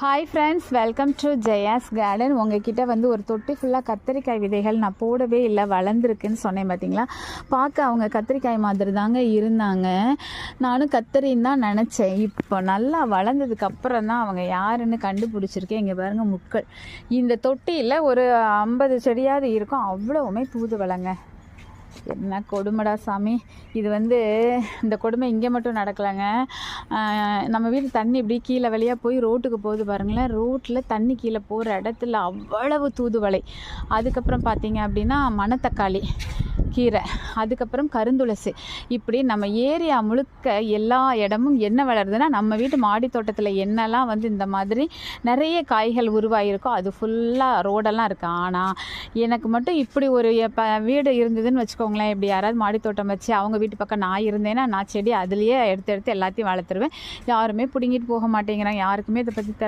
Hi friends welcome to Jaya's garden உங்ககிட்ட வந்து ஒரு தொட்டி ஃபுல்லாக கத்திரிக்காய் விதைகள் நான் போடவே இல்லை வளர்ந்துருக்குன்னு சொன்னேன் பார்த்தீங்களா பார்க்க அவங்க கத்திரிக்காய் மாதிரி தாங்க இருந்தாங்க. நானும் கத்திரின்னு தான் நினச்சேன். இப்போ நல்லா வளர்ந்ததுக்கப்புறம் தான் அவங்க யாருன்னு கண்டுபிடிச்சிருக்கேன். இங்கே பாருங்கள் முட்கள். இந்த தொட்டியில் ஒரு ஐம்பது செடியாவது இருக்கும். அவ்வளவுமே தூதுவளைங்க என்ன கொடுமைடா சாமி. இது வந்து இந்த கொடுமை இங்கே மட்டும் நடக்கலைங்க. நம்ம வீட்டு தண்ணி இப்படி கீழே வழியாக போய் ரோட்டுக்கு போகுது பாருங்களேன். ரோட்டில் தண்ணி கீழே போகிற இடத்துல அவ்வளவு தூதுவளை. அதுக்கப்புறம் பார்த்தீங்க அப்படின்னா மணத்தக்காளி. கீரை அதுக்கப்புறம் கருந்துளசி. இப்படி நம்ம ஏரியா முழுக்க எல்லா இடமும் என்ன வளருதுன்னா நம்ம வீட்டு மாடி தோட்டத்தில் என்னெல்லாம் வந்து இந்த மாதிரி நிறைய காய்கள் உருவாகிருக்கோ அது ஃபுல்லாக ரோடெல்லாம் இருக்குது ஆனால் எனக்கு மட்டும் இப்படி ஒரு இப்போ வீடு இருந்ததுன்னு வச்சுக்கோங்களேன். இப்படி யாராவது மாடி தோட்டம் வச்சு அவங்க வீட்டு பக்கம் நான் இருந்தேன்னா நான் செடி அதுலேயே எடுத்து எடுத்து எல்லாத்தையும் வளர்த்துருவேன். யாருமே பிடுங்கிட்டு போக மாட்டேங்கிறாங்க. யாருக்குமே இதை பற்றி தெரில